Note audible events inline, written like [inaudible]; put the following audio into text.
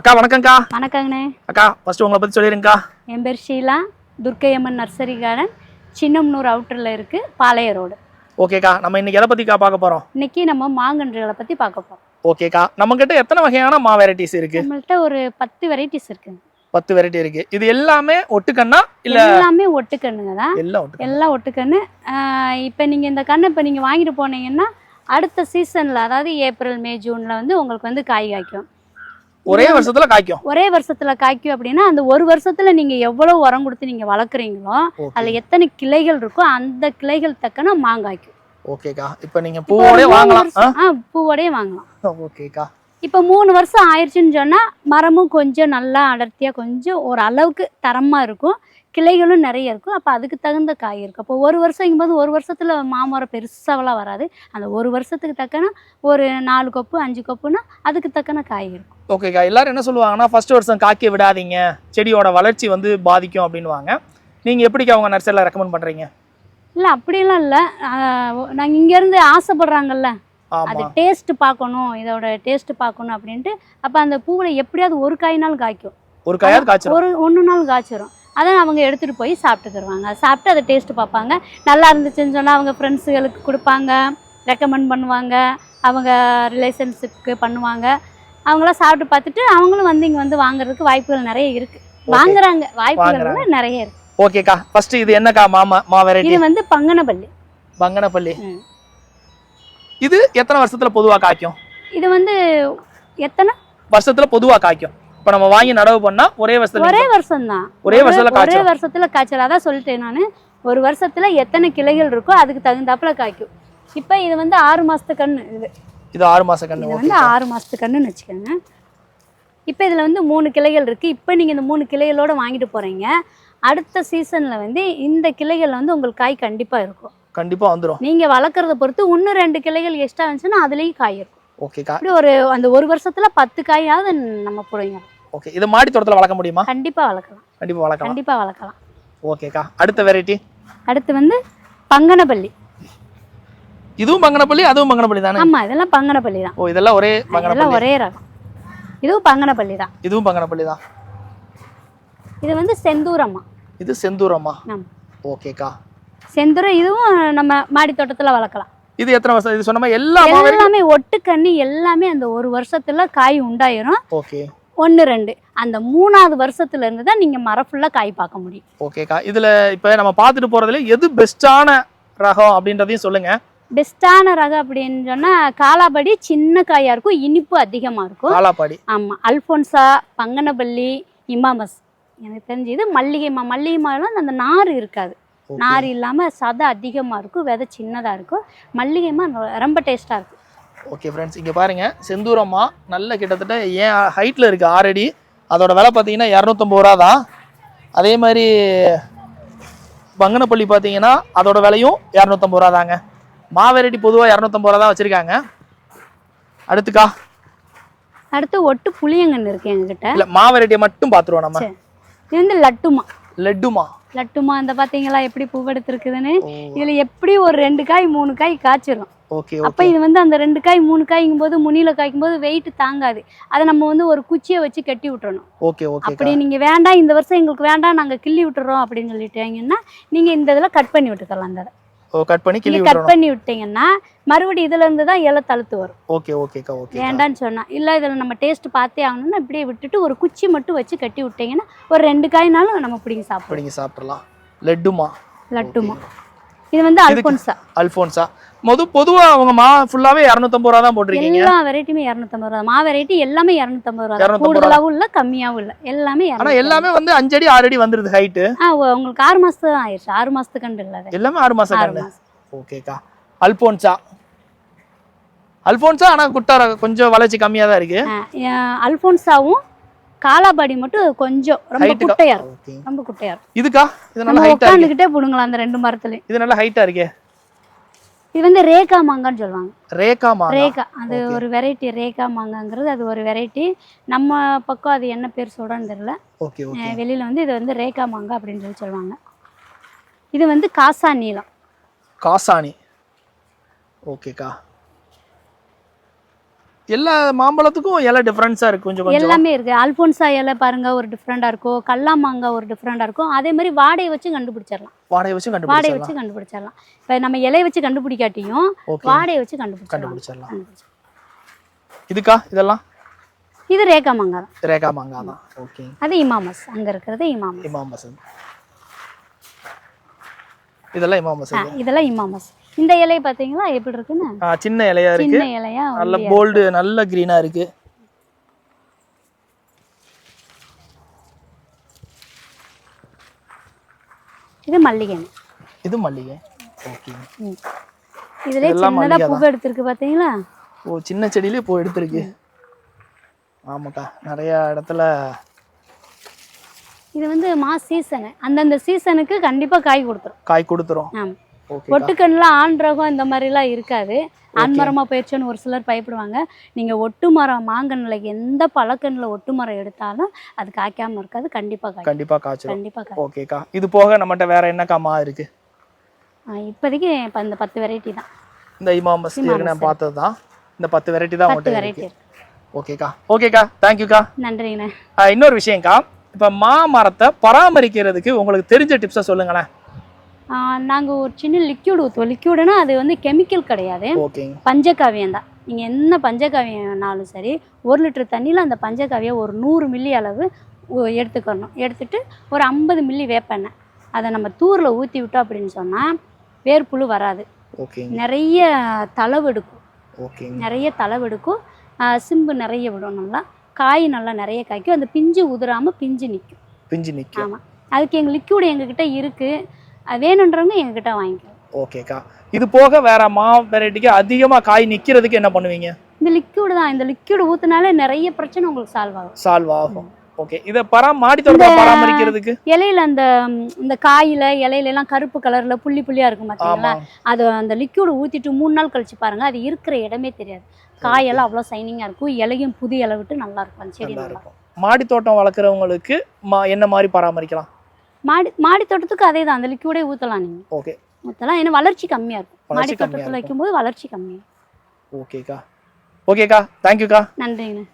அக்கா வணக்கம்க்கா. வணக்கங்கண்ணே. அக்கா ஃபர்ஸ்ட் உங்களை பத்தி சொல்லிருங்கக்கா என் பேர் ஷீலா. துர்க்கையம்மன் நர்சரி கார்டன் சின்னம்னூர் அவுட்டரில் இருக்குது பாளைய ரோடு. ஓகேக்கா நம்ம இன்னைக்கு எதை பத்திக்கா பார்க்க போறோம்? இன்னைக்கு நம்ம மாங்கன்றுகளை பற்றி பார்க்க போகிறோம் ஓகேக்கா நம்ம கிட்ட எத்தனை வகையான மா வெரைட்டிஸ் இருக்கு? நம்மள்ட்ட ஒரு பத்து வெரைட்டிஸ் இருக்குங்க. பத்து வெரைட்டி இருக்கு. இது எல்லாமே ஒட்டுக்கண்ணா இல்ல எல்லாமே ஒட்டுக்கண்ணுங்க தான். எல்லாம் ஒட்டுக்கண்ணா? எல்லாம் ஒட்டுக்கண்ணு. இப்போ நீங்கள் இந்த கண்ணை இப்போ நீங்கள் வாங்கிட்டு போனீங்கன்னா அடுத்த சீசனில் அதாவது ஏப்ரல் மே ஜூனில் வந்து உங்களுக்கு வந்து காய் காய்க்கும். ஒரே வருஷத்துல காய்க்கும். ஒரே வருஷத்தில் காய்க்கும் அப்படின்னா அந்த ஒரு வருஷத்தில் நீங்கள் எவ்வளோ உரம் கொடுத்து நீங்கள் வளர்க்குறீங்களோ அதில் எத்தனை கிளைகள் இருக்கோ அந்த கிளைகள் தக்கன மாங்காய்க்கும். ஓகேக்கா. இப்போ நீங்க பூவோடய வாங்கலாம். வருஷம்- ஆ? பூவோடயே வாங்கலாம். [laughs] ஓகேக்கா. இப்போ மூணு வருஷம் ஆயிடுச்சுன்னு சொன்னால் மரமும் கொஞ்சம் நல்லா அடர்த்தியாக கொஞ்சம் ஒரு அளவுக்கு தரமாக இருக்கும். கிளைகளும் நிறைய இருக்கும். அப்போ அதுக்கு தகுந்த காய் இருக்கும் அப்போ ஒரு வருஷங்கும்போது ஒரு வருஷத்தில் மாமரம் பெருசாவெல்லாம் வராது. அந்த ஒரு வருஷத்துக்கு தக்கன ஒரு நாலு கொப்பு அஞ்சு கொப்புனா அதுக்கு தக்கன காய் இருக்கும். ஓகேக்கா எல்லாரும் என்ன சொல்லுவாங்கன்னா ஃபர்ஸ்ட் வருஷம் காய்க்க விடாதீங்க. செடியோட வளர்ச்சி வந்து பாதிக்கும் அப்படின்னுவாங்க. நீங்க எப்படிக்கா உங்க நர்சரியில் ரெக்கமெண்ட் பண்றீங்க? இல்லை அப்படியெல்லாம் இல்லை. நாங்கள் இங்கேருந்து ஆசைப்படுறாங்கல்ல. அது டேஸ்ட் பார்க்கணும் இதோட டேஸ்ட் பார்க்கணும் அப்படின்ட்டு. அப்போ அந்த பூவில் எப்படியாவது ஒரு காய்னாலும் காய்க்கும். ஒரு காயாவது காய்ச்சிரும். ஒரு ஒன்று நாள் காய்ச்சிரும். அதை அவங்க எடுத்துகிட்டு போய் சாப்பிட்டுக்கிடுவாங்க சாப்பிட்டு அதை டேஸ்ட் பார்ப்பாங்க. நல்லா இருந்துச்சுன்னு சொன்னால் அவங்க ஃப்ரெண்ட்ஸுகளுக்கு கொடுப்பாங்க. ரெக்கமெண்ட் பண்ணுவாங்க. அவங்க ரிலேஷன்ஷிப்க்கு பண்ணுவாங்க. அவங்களாம் சாப்பிட்டு பார்த்துட்டு அவங்களும் வந்து இங்கே வந்து வாங்குறதுக்கு வாய்ப்புகள் நிறைய இருக்குது வாங்குறாங்க. வாய்ப்புகள் நிறைய இருக்கு. ஓகேக்கா. ஃபர்ஸ்ட் இது என்னக்கா மாமா மா வெரைட்டி இது வந்து பங்கனப்பள்ளி. பங்கனப்பள்ளி. இது எத்தனை வருஷத்துல பொதுவா காய்க்கும்? இது வந்து எத்தனை? வருஷத்துல பொதுவா காய்க்கும். இப்போ நம்ம வாங்கி நடவு பண்ணா ஒரே வருஷத்துல ஒரே வருஷம்தான். ஒரே வருஷத்துல ஒரே வருஷத்துல காய்ச்சல் அதான் சொல்லிட்டேன் நான். ஒரு வருஷத்துல எத்தனை கிளைகள் இருக்கோ அதுக்கு தகுந்தாப்புல காய்க்கும். இப்போ இது வந்து ஆறு மாசத்து கன்று இது. இது ஆறு இது கண்ணு வந்து ஆறு மாசத்து கன்றுன்னு வச்சுக்கோங்க. இப்போ இதில் வந்து மூணு கிளைகள் இருக்குது இப்போ நீங்கள் இந்த மூணு கிளைகளோட வாங்கிட்டு போகிறீங்க அடுத்த சீசனில் வந்து இந்த கிளைகள் வந்து உங்களுக்கு காய் கண்டிப்பாக இருக்கும். கண்டிப்பா வந்துரும். நீங்கள் வளர்க்குறத பொறுத்து இன்னும் ரெண்டு கிளைகள் எக்ஸ்ட்ரா இருந்துச்சுன்னா அதுலேயும் காய் இருக்கும். ஓகேக்கா அப்படி ஒரு அந்த ஒரு வருஷத்தில் பத்து காயாவது நம்ம பிடிங்க ஓகே இது மாடி தோட்டத்துல வளர்க்க முடியுமா? கண்டிப்பாக வளர்க்கலாம். கண்டிப்பா வளர்க்கலாம். கண்டிப்பாக வளர்க்கலாம். ஓகேக்கா அடுத்த வெரைட்டி அடுத்து வந்து பங்கனப்பள்ளி. இதுவும் பங்கனப்பள்ளி அதுவும் பங்கனப்பள்ளி தானே? ஆமாம் இதெல்லாம் பங்கனப்பள்ளி தான். ஓ இதெல்லாம் ஒரே இதெல்லாம் பங்கனப்பள்ளி. ஒரே ரகம். இதுவும் பங்கனப்பள்ளி தான். இதுவும் பங்கனப்பள்ளி தான். இது வந்து செந்தூரம்மா. இது செந்தூரம்மா? ஓகேக்கா. செந்தூரம் இதுவும் நம்ம மாடி தோட்டத்தில் வளர்க்கலாம். இது எத்தனை வருஷம்? இது சொன்ன மாதிரி எல்லா மா வெரைட்டி எல்லாமே ஒட்டுக்கண்ணி எல்லாமே அந்த ஒரு வருஷத்துல காய் உண்டாயிரும். ஓகே. ஒன்று ரெண்டு. அந்த மூணாவது வருஷத்துல இருந்து தான் நீங்க மரம் ஃபுல்லாக காய் பார்க்க முடியும். ஓகேக்கா. இதுல இப்ப நம்ம பார்த்துட்டு போறதுல எது பெஸ்டான ரகம் அப்படின்றதையும் சொல்லுங்க. பெஸ்ட்டான ரகம் அப்படின்னு சொன்னா காலாபடி சின்ன காயா இருக்கும் இனிப்பு அதிகமா இருக்கும். காலாப்பாடி ஆமா அல்போன்சா பங்கனப்பள்ளி இமாமஸ். எனக்கு தெரிஞ்சது மல்லிகைமா மல்லிகைமாலாம் அந்த நார் இருக்காது. நார் இல்லாம சதை அதிகமா இருக்கும் விதை சின்னதா இருக்கும். மல்லிகைமா ரொம்ப டேஸ்டா இருக்கும். ஓகே ஃப்ரெண்ட்ஸ் இங்கே பாருங்க செந்தூரம்மா நல்ல கிட்டத்தட்ட ஏன் ஹைட்டில் இருக்கு ஆறடி அதோட விலை பார்த்தீங்கன்னா இரநூத்தம்பது ரூபா தான். அதே மாதிரி பங்கனப்பள்ளி பார்த்தீங்கன்னா அதோட விலையும் இரநூத்தம்பது ரூபா தாங்க. மா வெரைட்டி பொதுவாக இரநூத்தம்பது ரூபா தான் வச்சுருக்காங்க. அடுத்துக்கா. அடுத்து ஒட்டு புளியங்கன்னு இருக்கு எங்ககிட்ட. இல்லை மா வெரைட்டியை மட்டும் பார்த்துருவோம் நம்ம. இது வந்து லட்டுமா. லட்டுமா. லட்டுமா இந்த பாத்தீங்களா எப்படி பூவெடுத்திருக்குதுன்னு இதுல எப்படி ஒரு ரெண்டு காய் மூணு காய் காய்ச்சிரும். அப்ப இது வந்து அந்த ரெண்டு காய் மூணு காய்ங்கும் போது முனியில காய்க்கும் போது வெயிட் தாங்காது. அதை நம்ம வந்து ஒரு குச்சியை வச்சு கட்டி விட்டுறணும். அப்படி நீங்க வேண்டாம் இந்த வருஷம் எங்களுக்கு வேண்டாம் நாங்க கிள்ளி விட்டுறோம் அப்படின்னு சொல்லிட்டீங்கன்னா நீங்க இந்த இதில் கட் பண்ணி விட்டுக்கலாம் அந்த கட் பண்ணி கிள்ளி கட் பண்ணி விட்டீங்கன்னா மறுபடியும் இதுல இருந்து தான் இலை தழுத்து வரும் ஓகே ஓகேக்கா ஓகே வேண்டான்னு சொன்னா இல்ல இதுல நம்ம டேஸ்ட் பார்த்தே ஆகணும்னா இப்படியே விட்டுட்டு ஒரு குச்சி மட்டும் வச்சு கட்டி விட்டீங்கன்னா ஒரு ரெண்டு காய்னாலும் நம்ம பிடிங்கி சாப்பிடுவோம் அப்படிங்க சாப்பிட்றலாம் லட்டுமா? லட்டுமா? இது வந்து அல்போன்சா. அல்ஃபோன்ஸா மொத பொதுவாக அவங்க மா ஃபுல்லாகவே இரநூத்தம்பது ரூபா தான் போட்டிருக்கீங்க. எல்லா வெரைட்டியுமே இரநூத்தம்பது ரூபா மா வெரைட்டி எல்லாமே இரநூத்தம்பது ரூபா தான். 250 கூடுதலாவும் இல்ல கம்மியாவும் இல்ல. எல்லாமே ஆனா 250. எல்லாமே வந்து அஞ்சடி ஆறடி வந்துருது ஹைட்டு ஆ உ- உங்களுக்கு ஆறு மாசத்து ஆயிடுச்சு ஆறு மாசத்துக்கு கண்டு இல்ல எல்லாமே ஆறு மாசம் ஆறு கண்டு. ஓகேக்கா. அல்போன்சா. அல்போன்சா ஆனா குட்டா ரகம் கொஞ்சம் வளர்ச்சி கம்மியா தான் இருக்கு. அல்போன்சாவும் காலாபாடி மட்டும் கொஞ்சம் ரொம்ப குட்டையா இருக்கும். ரொம்ப குட்டையா இருக்கும். இதுக்கா? இது நல்ல ஹைட்டா இருக்கு. உட்காந்துக்கிட்டே பிடுங்கலாம் அந்த ரெண்டு மரத்துலயும். இது நல்ல ஹைட்டா இருக்கே. இது வந்து ரேகா மாங்கான்னு சொல்லுவாங்க. ரேகா மாங்கா? ரேகா. அது. ஒரு வெரைட்டி ரேகா மாங்காங்கிறது அது ஒரு வெரைட்டி நம்ம பக்கம் அது என்ன பேர் சொல்றோன்னு தெரியல. ஓகே ஓகே வெளியில வந்து இது வந்து ரேகா மாங்காய் அப்படின்னு சொல்லி சொல்லுவாங்க. இது வந்து காசா நீளம். காசானி ஓகேக்கா எல்லா மாம்பழத்துக்கும் இலை டிஃபரன்ஸா இருக்கு. கொஞ்சம் எல்லாமே இருக்கு. அல்போன்சா இலை பாருங்க ஒரு டிஃப்ரெண்டா இருக்கும். கல்லாமாங்காய் ஒரு டிஃப்ரெண்டா இருக்கும். அதே மாதிரி வாடையை வச்சு கண்டுபிடிச்சிடலாம். வாடகை வச்சு வாடையை கண்டுபிடிச்சிடலாம் வச்சு கண்டுபிடிச்சிடலாம். இப்போ நம்ம இலையை வச்சு கண்டுபிடிக்காட்டியும் வாடையை வச்சு கண்டுபிடிச்சிடலாம். கண்டுபிடிச்சிடலாம். இதுக்கா? இதெல்லாம்? இது ரேகா மாங்காய் தான். ரேகா மாங்காய் தான். ஓகே அது இமாமஸ். அங்க இருக்கிறது இமாமஸ். இமாம் மசன் இதெல்லாம் இமாம் ஆ, மசன் இதெல்லாம் இமாமஸ். இந்த இலையை பார்த்தீங்களா எப்படி இருக்குன்னு? சின்ன இலையா இருக்கு. சின்ன இலையா? நல்ல போல்டு நல்ல கிரீனா இருக்கு. இது மல்லிகை. இது மல்லிகை. ஓகே இதெல்லாம் சின்னதா பூ எடுத்திருக்கு பாத்தீங்களா? ஓ சின்ன செடியிலே இப்போ எடுத்திருக்கு. ஆமாக்கா நிறைய இடத்துல இது வந்து மா சீசனு அந்தந்த சீசனுக்கு கண்டிப்பா காய் கொடுத்துரும். காய் கொடுத்துரும். ஆமா. ஒட்டுக்கண்ணில் ஆண் ரகம் இந்த மாதிரிலாம் இருக்காது. ஆண்மரமாக போயிடுச்சுன்னு ஒரு சிலர் பயப்படுவாங்க. நீங்கள் ஒட்டு மரம் மாங்கன்னில் எந்த பழக்கண்ணில் ஒட்டு மரம் எடுத்தாலும் அது காய்க்காம இருக்காது கண்டிப்பாக காய் கண்டிப்பா காய்ச்சிரும். கண்டிப்பாக ஓகேக்கா. இது போக நம்மகிட்ட வேற என்னக்கா மா இருக்கு இப்போதைக்கு இப்போ இந்த பத்து வெரைட்டி தான். இந்த இமாமஸ் நான் பார்த்தது தான் இந்த பத்து வெரைட்டி தான் பத்து வெரைட்டி ஓகேக்கா. ஓகேக்கா. தேங்க்யூக்கா நன்றிங்கண்ணே. இன்னொரு விஷயம்க்கா. இப்போ மாமரத்தை பராமரிக்கிறதுக்கு உங்களுக்கு தெரிஞ்ச டிப்ஸை சொல்லுங்களேன். நாங்கள் ஒரு சின்ன லிக்யூட் ஊற்றுவோம் லிக்யூடுனா அது வந்து கெமிக்கல் கிடையாது. பஞ்சகாவியம் தான். நீங்கள் என்ன பஞ்சகாவியம்னாலும் சரி ஒரு லிட்டர் தண்ணியில் அந்த பஞ்சகாவியம் ஒரு நூறு மில்லி அளவு எடுத்துக்கணும். எடுத்துட்டு ஒரு ஐம்பது மில்லி வேப்பெண்ணெய் அதை நம்ம தூரில் ஊற்றி விட்டோம் அப்படின்னு சொன்னால் வேர்ப்புழு வராது. நிறைய தளவெடுக்கும் நிறைய தளவெடுக்கும் சிம்பு நிறைய விடும் நல்லா. காய் நல்லா நிறைய காய்க்கும். அந்த பிஞ்சு உதிராமல் பிஞ்சு நிற்கும் பிஞ்சு நிற்கும் ஆமாம் அதுக்கு எங்கள் லிக்யூடு எங்ககிட்ட இருக்குது வேணுன்றவங்க எங்ககிட்ட வாங்கிக்கலாம். ஓகேக்கா. இது போக வேற மா வெரைட்டிக்கு அதிகமா காய் நிக்கிறதுக்கு என்ன பண்ணுவீங்க? இந்த லிக்யூடு தான். இந்த லிக்யூடு ஊற்றுனாலே நிறைய பிரச்சனை உங்களுக்கு சால்வ் ஆகும். சால்வ் ஆகும். ஓகே இதை பரா மாடி தோட்டத்தை பராமரிக்கிறதுக்கு? இலையில அந்த இந்த காயில இலையில எல்லாம் கருப்பு கலர்ல புள்ளி புள்ளியா இருக்கும் பாத்தீங்களா? அது அந்த லிக்யூடு ஊத்திட்டு மூணு நாள் கழிச்சு பாருங்க. அது இருக்கிற இடமே தெரியாது. காயெல்லாம் அவ்வளோ சைனிங்கா இருக்கும். இலையும் புது இலை விட்டு நல்லா இருக்கும். செடி நல்லா இருக்கும். மாடி தோட்டம் வளர்க்குறவங்களுக்கு மா என்ன மாதிரி பராமரிக்கலாம்? மாடி மாடி தோட்டத்துக்கு அதே தான் அந்த லிக்யூடே ஊத்தலாம் நீங்க. ஓகே ஊத்தலாம். ஏன்னா வளர்ச்சி கம்மியா இருக்கும். மாடி தோட்டத்துல. வைக்கும்போது வளர்ச்சி கம்மியா ஓகேக்கா ஓகேக்கா தேங்க்யூக்கா நன்றிங்கண்ணே.